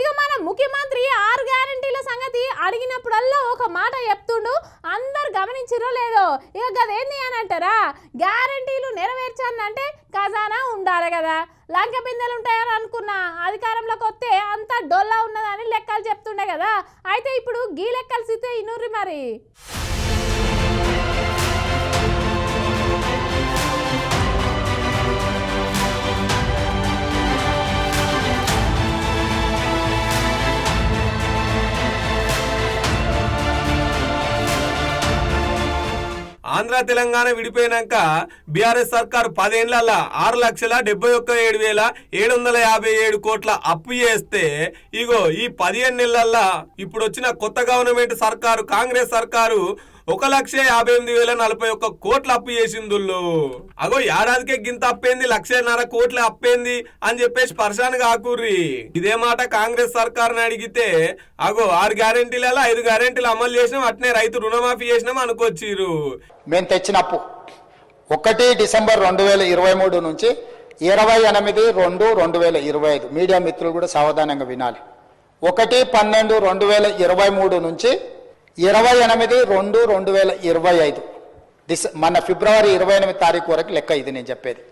ఇక మన ముఖ్యమంత్రి ఆరు గ్యారంటీల సంగతి అడిగినప్పుడల్లా ఒక మాట చెప్తుండు. అందరు గమనించిరో లేదో? ఇక గదేంది అని అంటారా? గ్యారంటీలు నెరవేర్చానంటే ఖజానా ఉండాలి కదా. లంక బిందెలు ఉంటాయని అనుకున్నా అధికారంలోకి వస్తే అంత డొల్లా ఉన్నదని లెక్కలు చెప్తుండే కదా. అయితే ఇప్పుడు గీ లెక్కలు సితే ఇనుర్రి మరి. ఆంధ్ర తెలంగాణ విడిపోయినాక బీఆర్ఎస్ సర్కార్ పదేళ్ళ ఆరు లక్షల డెబ్బై ఒక్క ఏడు వేల ఏడు వందల యాభై ఏడు కోట్ల అప్పు చేస్తే ఇగో ఈ పదిహేను నెలల్లో ఇప్పుడు వచ్చిన కొత్త గవర్నమెంట్ సర్కారు కాంగ్రెస్ సర్కారు ఒక లక్ష యాభై ఎనిమిది వేల నలభై ఒక్క కోట్లు అప్పు చేసిందుళ్ళు. అగో ఏడాదికే గింత అప్పేంది? లక్షన్నర కోట్లు అప్పేంది? అని చెప్పేసి పర్షాన్ కాకూర్రి ఇదే మాట కాంగ్రెస్ సర్కార్ని అడిగితే అగో ఆరు గ్యారెంటీలలో ఐదు గ్యారెంటీలు అమలు చేసినాం అట్నే రైతు రుణమాఫీ చేసినాం అనుకొచ్చిర్రు. మేము తెచ్చిన అప్పు. ఒకటి డిసెంబర్ రెండు వేల ఇరవై మూడు నుంచి ఇరవై ఎనిమిది రెండు రెండు వేల ఇరవై ఐదు. మీడియా మిత్రులు కూడా సావధానంగా వినాలి. ఒకటి పన్నెండు రెండు వేల ఇరవై మూడు నుంచి ఇరవై ఎనిమిది రెండు రెండు వేల ఇరవై ఐదు. డిస మన ఫిబ్రవరి ఇరవై ఎనిమిది తారీఖు వరకు లెక్క ఇది నేను చెప్పేది.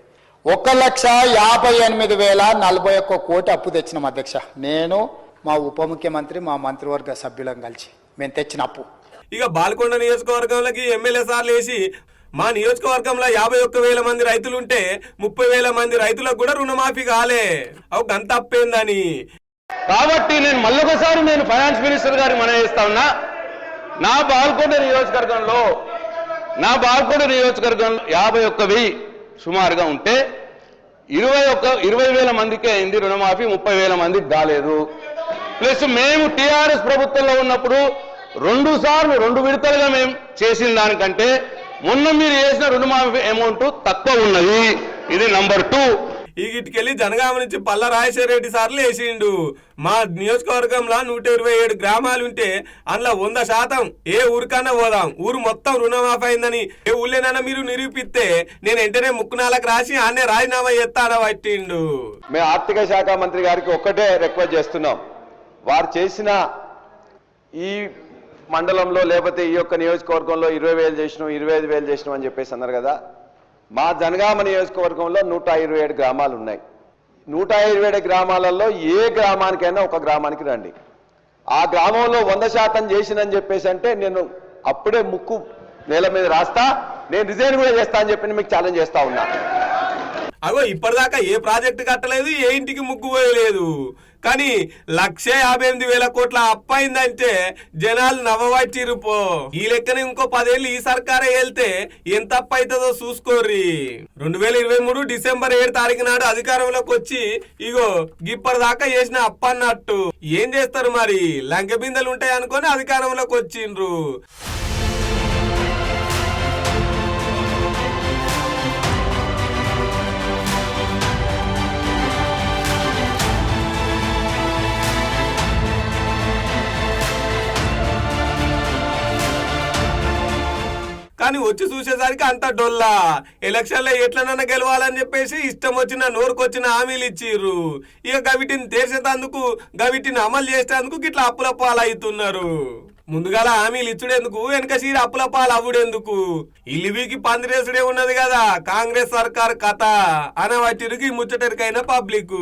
ఒక లక్ష యాభై ఎనిమిది వేల నలభై ఒక్క కోటి అప్పు తెచ్చినాం అధ్యక్ష. నేను మా ఉప ముఖ్యమంత్రి మా మంత్రివర్గ సభ్యులం కలిసి మేము తెచ్చిన అప్పు. ఇక బాల్కొండ నియోజకవర్గంలోకి ఎమ్మెల్యే సార్లు వేసి మా నియోజకవర్గంలో యాభై ఒక్క వేల మంది రైతులుంటే ముప్పై వేల మంది రైతులకు కూడా రుణమాఫీ కాలే. అవు గంత అప్పేందని కాబట్టి నేను మళ్ళొకసారి నేను ఫైనాన్స్ మినిస్టర్ గారికి మనం చేస్తా ఉన్నా నా బాల్కొండ నియోజకవర్గంలో నా బాల్కొండ నియోజకవర్గంలో యాభై ఒక్క వెయ్యి సుమారుగా ఉంటే ఇరవై ఒక్క ఇరవై వేల మందికే అయింది రుణమాఫీ ముప్పై వేల మందికి కాలేదు. ప్లస్ మేము టీఆర్ఎస్ ప్రభుత్వంలో ఉన్నప్పుడు రెండు సార్లు రెండు విడతలుగా మేము చేసిన దానికంటే మొన్న మీరు చేసిన రుణమాఫీ అమౌంట్ తక్కువ ఉన్నది. ఇది నంబర్ టూ. ఈ గిట్టుకెళ్ళి జనగామ నుంచి పల్ల రాజశేఖరరెడ్డి సార్లు వేసిండు. మా నియోజకవర్గంలో నూట ఇరవై ఏడు గ్రామాలు ఉంటే అందులో వంద శాతం ఏ ఊరికన్నా పోదాం. ఊరు మొత్తం రుణమాఫీ అయిందని ఏ ఊళ్ళేనన్నా మీరు నిరూపిస్తే నేను వెంటనే ముక్కునాలకు రాసి ఆనే రాజీనామా చేస్తానా పట్టిండు. మేము ఆర్థిక శాఖ మంత్రి గారికి ఒక్కటే రిక్వెస్ట్ చేస్తున్నాం. వారు చేసిన ఈ మండలంలో లేకపోతే ఈ యొక్క నియోజకవర్గంలో ఇరవై వేలు చేసినాం ఇరవై ఐదు వేలు చేసినాం అని చెప్పేసి అన్నారు కదా. మా జనగామ నియోజకవర్గంలో నూట ఇరవై ఏడు గ్రామాలు ఉన్నాయి. నూట ఇరవై ఏడు గ్రామాలలో ఏ గ్రామానికైనా ఒక గ్రామానికి రండి. ఆ గ్రామంలో వంద శాతం చేసినని చెప్పేసి అంటే నేను అప్పుడే ముక్కు నేల మీద రాస్తా నేను రిజైన్ కూడా చేస్తా అని చెప్పి మీకు ఛాలెంజ్ చేస్తా ఉన్నా. అగో ఇప్పటిదాకా ఏ ప్రాజెక్టు కట్టలేదు ఏ ఇంటికి ముగ్గు పోయలేదు. కానీ లక్ష యాభై ఎనిమిది వేల కోట్ల అప్పైందంటే జనాలు నవ్వబట్టిరు పో. ఈ లెక్కన ఇంకో పదేళ్ళు ఈ సర్కారే వెళ్తే ఎంత అప్పైతుందో చూసుకోర్రి. రెండు వేల ఇరవై మూడు డిసెంబర్ ఏడు తారీఖు నాడు అధికారంలోకి వచ్చి ఇగో గిప్పటి దాకా చేసిన అప్పన్నట్టు. ఏం చేస్తారు మరి? లంక బిందెలు ఉంటాయి అనుకొని అధికారంలోకి వచ్చిండ్రు. కానీ వచ్చి చూసేసరికి అంత డొల్లా. ఎలక్షన్లో ఎట్లనన్నా గెలవాలని చెప్పేసి ఇష్టం వచ్చిన నోరుకొచ్చిన హామీలు ఇచ్చిర్రు. ఇక గవిటిని తీర్చేటందుకు గవిటిని అమలు చేసేందుకు గిట్లా అప్పుల పాలు అవుతున్నారు ముందుగాల హామీలు ఇచ్చుడేందుకు వెనక సీర అప్పుల పాలు అవ్వుడేందుకు ఇల్లివికి పందిరేసుడే ఉన్నది కదా కాంగ్రెస్ సర్కార్ కథ. అనవట్టిరికి ముచ్చటరికైన పబ్లిక్